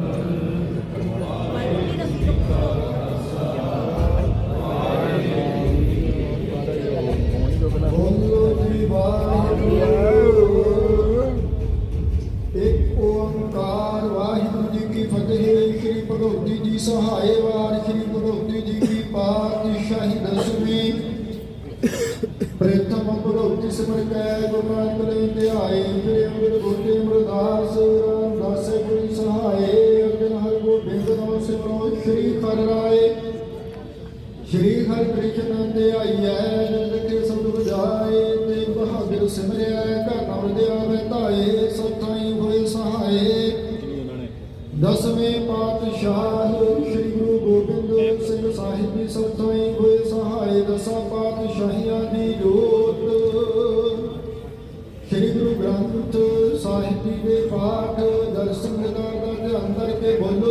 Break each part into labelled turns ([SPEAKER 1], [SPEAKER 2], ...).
[SPEAKER 1] ਬੋਲੋ ਹਰਿ ਕ੍ਰਿਸ਼ਨ ਤੇ ਕੇ ਸਬਦ ਬਜਾਏ ਤੇ ਬਹਾਦਰ ਸਿਮਰਿਆ ਘਰ ਨਾਮ ਦਿਆ ਬਤਾਏ ਸਤਾਈ ਹੋਏ ਸਹਾਏ। ਦਸਵੇਂ ਪਾਤਸ਼ਾਹ ਸ੍ਰੀ ਗੁਰੂ ਗੋਬਿੰਦ ਸਿੰਘ ਸਾਹਿਬ ਜੀ ਸਤਾਈ ਹੋਏ ਸਹਾਏ, ਦਸਾਂ ਪਾਤਸ਼ਾਹੀਆਂ ਦੀ ਜੋਤ। ਸ੍ਰੀ ਗੁਰੂ ਗ੍ਰੰਥ ਸਾਹਿਬ ਜੀ ਦੇ ਪਾਠ, ਦਰਸ਼ਨ ਦਿਦਾਰ ਦਾ ਧਿਆਨ ਕਰਕੇ ਬੋਲੋ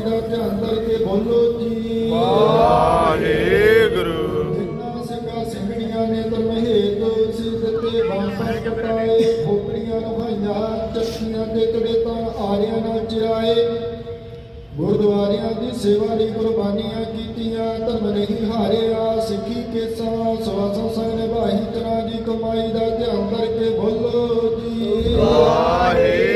[SPEAKER 1] ਦੀ ਧਿਆਨ ਕਰਕੇ ਬੋਲੋ ਜੀ।
[SPEAKER 2] ਵਾਹਿਗੁਰੂ।
[SPEAKER 1] ਜਿੰਨਾ ਸਿੰਘਾਂ ਸਿੰਘਣੀਆਂ ਨੇ ਤਰਮਹੇਤ ਸਿਰ ਦਿੱਤੇ ਬਾਂਸਾਂ ਕਟਾਏ ਖੋਪੜੀਆਂ ਨਭਾਈਆਂ ਚੱਕੀਆਂ ਤੇ ਕੜੇ ਤਾਂ ਆਰਿਆਂ ਨਾਲ ਚਿਰਾਏ। ਗੁਰਦੁਆਰਿਆਂ ਦੀ ਸੇਵਾ ਲਈ ਕੁਰਬਾਨੀਆਂ ਕੀਤੀਆਂ ਧਰਮ ਨਹੀਂ ਹਾਰਿਆ ਸਿੱਖੀ ਕੇਸਾਂ ਸਵਾਸਾਂ ਸੰਗ ਨਿਭਾਈ ਤਰਾਂ ਦੀ ਕਮਾਈ ਦਾ ਧਿਆਨ ਕਰਕੇ ਬੋਲੋ ਜੀ।
[SPEAKER 2] ਵਾਹਿਗੁਰੂ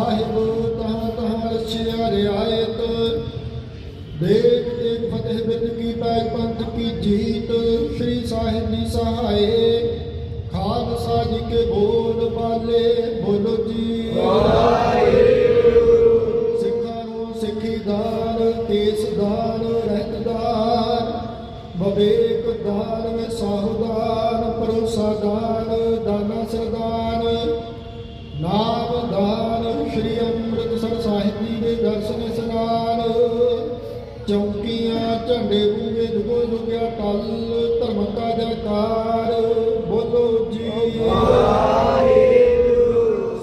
[SPEAKER 1] ਸਾਹਿਬ ਤਹਾਂ ਤਹਾਂ ਰਛਿਆ ਰਿਆਇਤ ਦੇਖ ਦੇਖ ਫਤਿਹ ਬਿੰਦ ਕੀ ਪੈਜ ਪੰਥ ਕੀ ਜੀਤ, ਸ੍ਰੀ ਸਾਹਿਬ ਜੀ ਸਹਾਏ। ਖਾਲਸਾ ਜੀ ਕੇ ਬੋਲ ਬਾਲੇ ਬੋਲੋ ਜੀ। ਸਿੱਖਾਂ ਨੂੰ ਸਿੱਖੀ ਦਾਨ ਤੇਸ ਦਾਨ, ਰਹਿਤ ਦਾਨ। ਬਵੇਕ ਦਾਨ ਵਿਸਾਹੁਦਾਨ ਪਰੋਸਾ ਦਾਨ। ਅੰਮ੍ਰਿਤਸਰ ਸਾਹਿਬ ਜੀ ਦੇ ਦਰਸ਼ਨ ਇਸਨਾਨ ਚੌਕੀਆਂ, ਝੰਡੇ ਬੂਗੇ ਜੁਗੋ ਜੁਗਿਆ ਟਲ ਧਰਮ ਕਾ ਜੈਕਾਰ ਬੋਲੋ ਜੀ।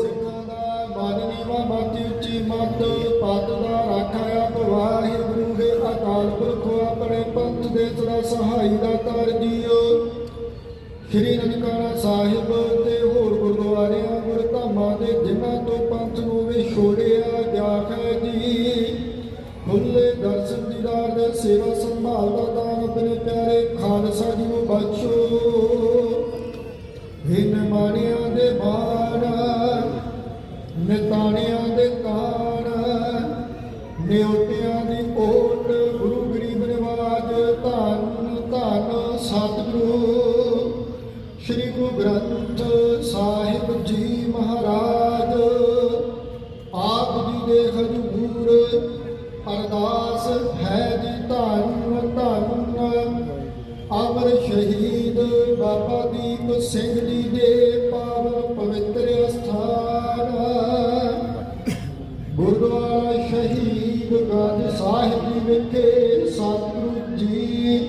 [SPEAKER 1] ਸਿੱਖਾਂ ਦਾ ਮਨ ਨੀਵਾ ਉੱਚੀ ਮਤ। ਪਤ ਦਾ ਰਾਖਾ ਆਪ ਵਾਹਿਗੁਰੂ ਦੇ ਅਕਾਲ ਪੁਰਖ ਆਪਣੇ ਪੰਥ ਦੇ ਸਦਾ ਸਹਾਈ ਦਾ ਤਾਰ ਜੀਓ। ਸ਼੍ਰੀ ਨਨਕਾਣਾ ਸਾਹਿਬ ਸੇਵਾ ਸੰਭਾਲ ਦਾ ਗੁਰਦੁਆਰਾ ਸ਼ਹੀਦ ਗੰਜ ਸਾਹਿਬ ਜੀ ਵਿਖੇ ਸਤਿਗੁਰੂ ਜੀ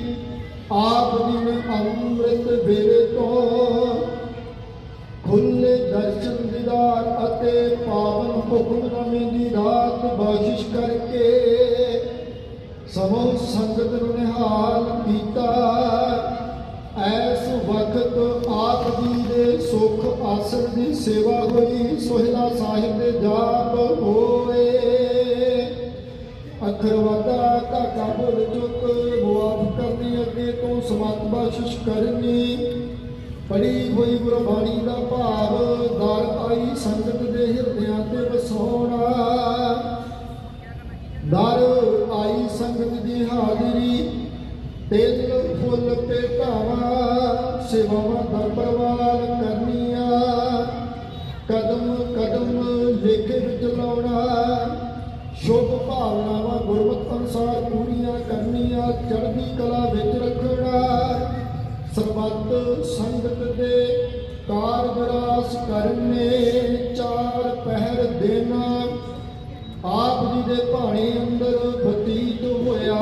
[SPEAKER 1] ਆਪ ਦਿਨ ਅੰਮ੍ਰਿਤ ਵੇਲੇ ਤੋਂ ਆਸਣ ਦੀ ਸੇਵਾ ਹੋਈ, ਸੋਹਿਲਾ ਸਾਹਿਬ ਦੇ ਜਾਪ ਹੋਏ। ਅੱਖਰ ਵਾਦਾ ਘਾਟਾ ਭੁੱਲ ਚੁੱਕ, ਮੁਆਫ ਕਰਨੀ, ਅੱਗੇ ਤੋਂ ਸਮਤ ਬਖਸ਼ਿਸ਼ ਕਰਨੀ। ਪੜੀ ਹੋਈ ਗੁਰਬਾਣੀ ਦਾ ਭਾਵ, ਦਰ ਆਈ ਸੰਗਤ ਦੇ ਹਿਰਦਿਆਂ ਤੇ ਵਸਾਉਣਾ। ਦਰ ਆਈ ਸੰਗਤ ਦੀ ਹਾਜ਼ਰੀ, ਤਿਲ, ਫੁੱਲ ਤੇ ਧਾਵਾ, ਸੇਵਾਵਾਂ ਦਾ ਪ੍ਰਵਾਨ ਕਰਨੀਆਂ ਕਦਮ ਕਦਮ ਲੇਖੇ ਵਿੱਚ ਲਾਉਣਾ। ਸ਼ੁਭ ਭਾਵਨਾਵਾਂ ਅਨੁਸਾਰ ਪੂਰੀਆਂ ਕਰਨੀਆਂ, ਚੜ੍ਹਦੀ ਕਲਾ ਵਿੱਚ ਰੱਖਣਾ। ਸਰਬੱਤ ਸੰਗਤ ਦੇ ਕਾਰਜ ਰਾਸ ਕਰਨੇ, ਚਾਰ ਪਹਿਰ ਦੇਣਾ। ਆਪ ਜੀ ਦੇ ਭਾਣੇ ਅੰਦਰ ਬਤੀਤ ਹੋਇਆ।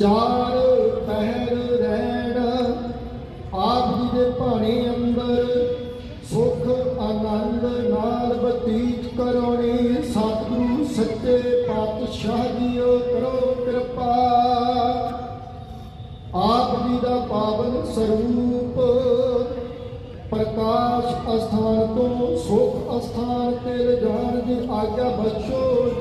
[SPEAKER 1] ਚਾਰ ਪਹਿਰ ਰਹਿਣ, ਆਪ ਜੀ ਦੇ ਭਾਣੇ ਨਾਲ ਬਤੀਤ ਕਰੋਣੀ, ਸਤਿਗੁਰੂ ਸੱਚੇ ਪਾਤਸ਼ਾਹ ਜੀਓ ਕਰੋ ਕਿਰਪਾ। ਆਪ ਜੀ ਦਾ ਪਾਵਨ ਸਰੂਪ, ਪ੍ਰਕਾਸ਼ ਅਸਥਾਨ ਤੋਂ ਸੁਖ ਅਸਥਾਨ ਤੇ ਲਿਜਾਣ ਦੀ ਆਗਿਆ ਬਖਸ਼ੋ।